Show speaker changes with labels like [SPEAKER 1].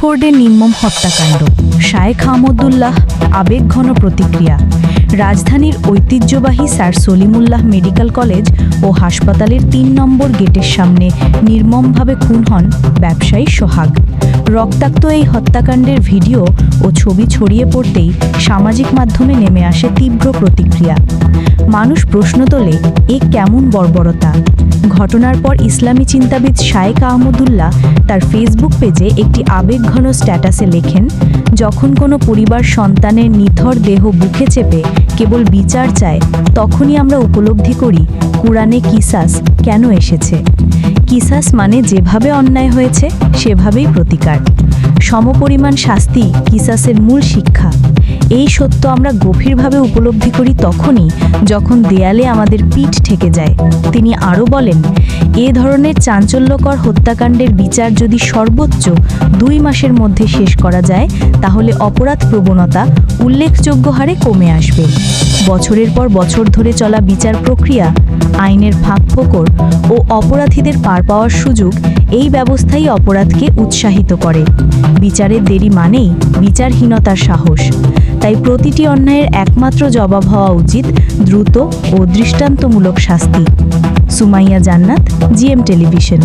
[SPEAKER 1] কোর্ডের নির্মম হত্যাকাণ্ড, শায়েখ আহমদুল্লাহ আবেগঘন প্রতিক্রিয়া, রাজধানীর ঐতিহ্যবাহী স্যার সলিমুল্লাহ মেডিকেল কলেজ ও হাসপাতালের তিন নম্বর গেটের সামনে নির্মমভাবে খুন হন ব্যবসায়ী সোহাগ। রক্তাক্ত এই হত্যাকাণ্ডের ভিডিও ও ছবি ছড়িয়ে পড়তেই সামাজিক মাধ্যমে নেমে আসে তীব্র প্রতিক্রিয়া। মানুষ প্রশ্ন তোলে, এ কেমন বর্বরতা? ঘটনার পর ইসলামী চিন্তাবিদ শায়েক আহমদুল্লাহ তার ফেসবুক পেজে একটি আবেগঘন স্ট্যাটাসে লেখেন, যখন কোনো পরিবার সন্তানের নিথর দেহ বুকে চেপে কেবল বিচার চায়, তখনই আমরা উপলব্ধি করি, কোরআনে কিসাস কেন এসেছে? কিসাস মানে যেভাবে অন্যায় হয়েছে, সেভাবেই প্রতিকার। সমপরিমাণ শাস্তি কিসাসের মূল শিক্ষা। এই সত্য আমরা গভীরভাবে উপলব্ধি করি তখনই যখন দেয়ালে আমাদের পিঠ ঠেকে যায়। তিনি আরও বলেন, এ ধরনের চাঞ্চল্যকর হত্যাকাণ্ডের বিচার যদি সর্বোচ্চ দুই মাসের মধ্যে শেষ করা যায়, তাহলে অপরাধ প্রবণতা উল্লেখযোগ্য হারে কমে আসবে। বছরের পর বছর ধরে চলা বিচার প্রক্রিয়া আইনের ফাঁক ফোকর ও অপরাধীদের পার পাওয়ার সুযোগ এই ব্যবস্থাই অপরাধকে উৎসাহিত করে। বিচারের দেরি মানেই বিচারহীনতার সাহস। তাই প্রতিটি অন্যায়ের একমাত্র জবাব হওয়া উচিত দ্রুত ও দৃষ্টান্তমূলক শাস্তি। সুমাইয়া জান্নাত, জিএম টেলিভিশন।